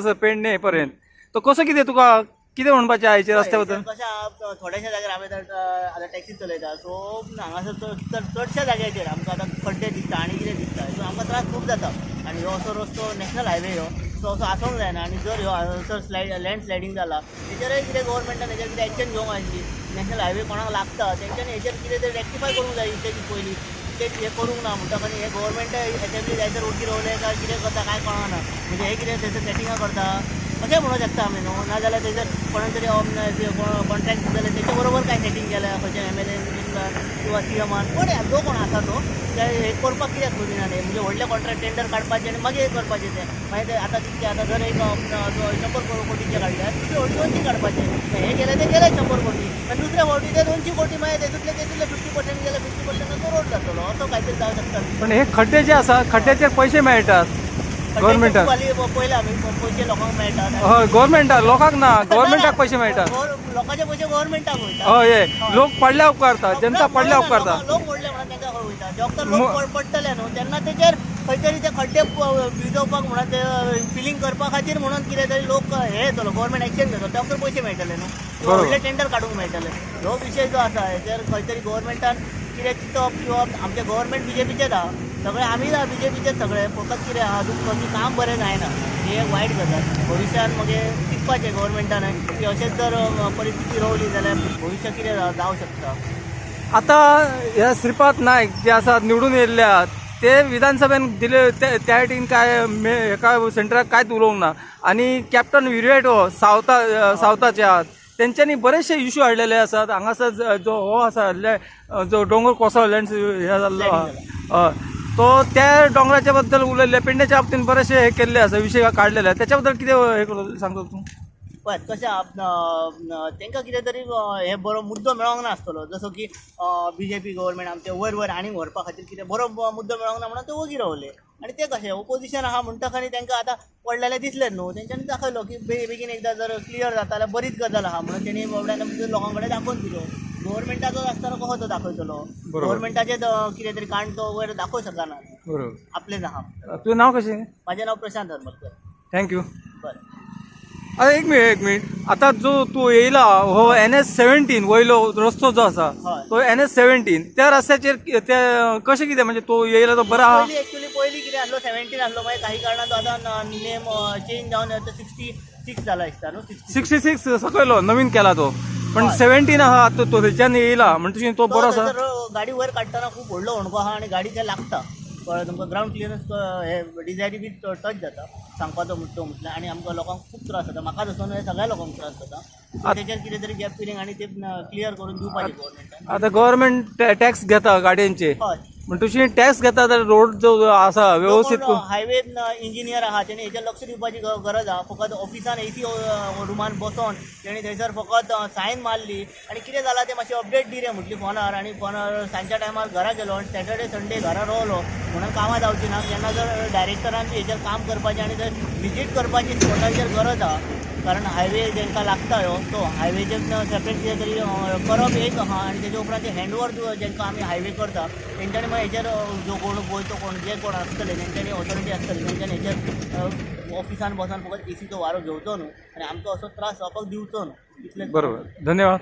हांगासर पेडणे पर्यंत तो कसो कितें तुका कितें म्हणपाचें हेचेर रस्त्या बद्दल कशें थोड्याशा जाग्यार हांवें तर आतां टॅक्सी चलयता सो हांगासर चड- चड- चडशा जाग्याचेर आमकां आतां खड्डे दिसता आनी कितें दिसता सो आमकां त्रास खूब जाता. आनी हो असो रस्तो नॅशनल हायवे हो सो असो आसूंक जायना आनी जर ह्यो हांगासर स्लायड लँड स्लायडींग जाला तेचेरय कितें गव्हर्मेंटान हेचेर कितें एक्शन घेवंक आसली नॅशनल हायवे कोणाक लागता? तेंच्यांनी हेचेर कितें तरी रेक्टिफाय करूंक जाय तेची पयलीं ते हे करूंक ना म्हणटा म्हणटकच हे गव्हर्मेंट एसेंब्ली जायसर उडकी रोवले काय कितें करता काय कळना? म्हणजे हे कितें थंयसर सेटिंगां करता. अशें म्हणूंक शकता आमी न्हू नाजाल्यार थंयसर कोणा तरी कॉन्ट्रॅक्ट जाल्यार तेच्या बरोबर काय सेटींग केल्या खंयच्या एम एल एन मिनिस्टर किंवा सी एमान कोण जो कोण आसा तो ते हे करपाक कित्याक सोदिना न्ही म्हणजे व्हडले कॉन्ट्रॅक्ट टेंडर काडपाचे आनी मागीर हे करपाचें ते. मागीर ते आतां कितके आतां जर एक शंबर कोटीचे काडल्यार दुसरे दोनशी काडपाचे हे केले ते गेले शंबर कोटी. आनी दुसऱ्या फावटी ते दोनशी कोटी मागीर तेतूंतले तेतूंतले फिफ्टी पर्सेंट गेले फिफ्टी पर्सेंट रोड जातलो असो काहीतरी जावं शकता. पण हे खड्डे जे आसा खड्ड्याचेर पैसे मेळटात गव्हर्मेंटाक पयले आमी पयशे लोकांक मेळटात हय गव्हर्मेंटाक लोकांक ना गव्हर्मेंटाक पैसे मेळटात लोकांचे पयशे गव्हर्मेंटाक वयता हय लोक पडल्या उपकारता जनता पडल्या उपकारता लोक- व्हडले म्हणून तांकां खंय वयता तर म- लोक पड- पडटले न्हू तेन्ना तेचेर खंय तरी ते खड्डे भिजोवपाक म्हणून ते फिलिंग करपा खातीर म्हणून कितें तरी लोक हे येतलो गव्हर्मेंट एक्शन घेतलो तर पयशे मेळटले न्हू. व्हडले टेंडर काडूंक मेळटले हो विशय जो आसा हेचेर खंय तरी गव्हर्मेंटान कितें चिंतप किंवा आमचे गव्हर्मेंट बीजेपीचेच आहा सगळे आमी ना बीजेपीचेच सगळे फकत कितें आहा दुसरो की काम बरें जायना ही एक वायट गजाल. भविश्यान मागीर चिंतपाचें गव्हर्मेंटान की अशेंच जर परिस्थिती रावली जाल्यार भविश्य कितें जा- जावं शकता. आता ह्या श्रीपाद नायक जे आसात निवडून येयल्ले आहात ते विधानसभेन दिले ते- त्या वाटेन काय मे- हेका सेंटराक कांयच उलोवंक ना? आणि कॅप्टन विरवेट हो सावथा अ, सावथाचे आहात तेंच्यांनी बरेचशे इश्यू हाडलेले आसात हांगासर ज- जो हो आसा जो दोंगर कोसळ्ळो हे जाल्लो हय. तो त्या डोंगराच्या बद्दल उलयल्ले पेडण्याच्या बाबतीत बरेचसे हे केल्ले आसा विशय काडलेले आसा त्याच्याबद्दल बद्दल कितें हे करू सांगतो तूं? पळय कशें तांकां कितें तरी हे बरो मुद्दो मेळोंक नासतलो जसो की बी जे पी गव्हर्मेंट आमचे वयर वयर आनीक व्हरपा खातीर कितें बरो मुद्दो मेळोंक ना म्हणून ते वगी रावले. आनी ते कशें ओपोजिशन आहा म्हणटकच तांकां आतां पडलेले दिसले न्हू. तेंच्यांनी दाखयलो की बेगीन एकदां जर क्लियर जाता जाल्यार बरीच गजाल आहा म्हणून तेणी बाबड्यान म्हणजे लोकां कडेन दाखोवन दिलो. गव्हर्मेंटाचो आसतना कसो तो दाखयतलो बरोबर. गव्हर्मेंटाचे कितें तरी कांड तो वयर दाखोवं शकना बरोबर. आपलेच आहा तुझं नाव कशें म्हाजें नांव प्रशांत हरमलकर. थँक्यू बरें. अरे एक मिनिट एक मिनिट. आता जो तू येयला हो एन एस सेव्हन्टीन वयलो रस्तो जो आसा हय. तो एन एस सेव्हन्टीन त्या रस्त्याचेर कि- ते कशें कितें म्हणजे तो येयला तो बरो? आहा पयलीं एक्चुअली पयलीं कितें आसलो सेव्हन्टीन आसलो मागीर काही कारणान आतां नेम चेंज जावन सिक्स्टी सिक्स जाला दिसता न्हू सिक्स्टी सिक्स्टी सिक्स सकयलो नवीन केला तो. पण. सेव्हन्टीन आहा तो तो थंयच्यान येयला म्हणजे तो बरो आसा गाडी वयर काडटना खूब व्हडलो होणको आहा आनी गाडी ते लागता. कळ्ळें तुमकां ग्रावंड क्लियरन्स हे डिझायरी बी टच जाता सांगपाचो मुद्दो म्हटल्यार आनी आमकां लोकांक खूब त्रास जाता म्हाकाच असो न्हय सगळ्या लोकांक त्रास जाता सो तेचेर कितें तरी गॅप फिलींग आनी ते क्लियर करून दिवपाचें गव्हर्मेंटान आता गव्हर्नमेंट टॅक्स घेता गाडयांचे. हय. पण तुझी टॅक्स घेता जाल्यार रोड जो आसा व्यवस्थित हायवे इंजिनियर आहा तेणी हेचेर लक्ष दिवपाची गरज आहा फकत ऑफिसान एसी रुमान बसोन तेणी थंयसर फकत सायन मारली. आनी कितें जालां ते मातशी अपडेट दी रे म्हटली फोनार आनी फोनार सांजच्या टायमार घरा गेलो आनी सॅटर्डे संडे घरा रावलो म्हणून कामां जावची ना. जेन्ना जर डायरेक्टरान बी हेचेर काम करपाचें आनी जर विजीट करपाची स्पॉटाचेर गरज आहा कारण हायवे जेंकां लागता ह्यो तो हायवेचेर सेपरेट कितें तरी करप एक आहा आनी तेजे उपरांत हँडओवर जेंकां आमी हायवे करता तेंच्यांनी मागीर हेचेर जो कोण गोंयचो कोण जे कोण आसतले तेंच्यांनी ऑथॉरिटी आसतली तेंच्यांनी हेचेर ऑफिसान बसून फकत एसीचो वारो घेवचो न्हू आनी आमकां असो त्रास जावपाक दिवचो न्हू. इतलें बरोबर. धन्यवाद.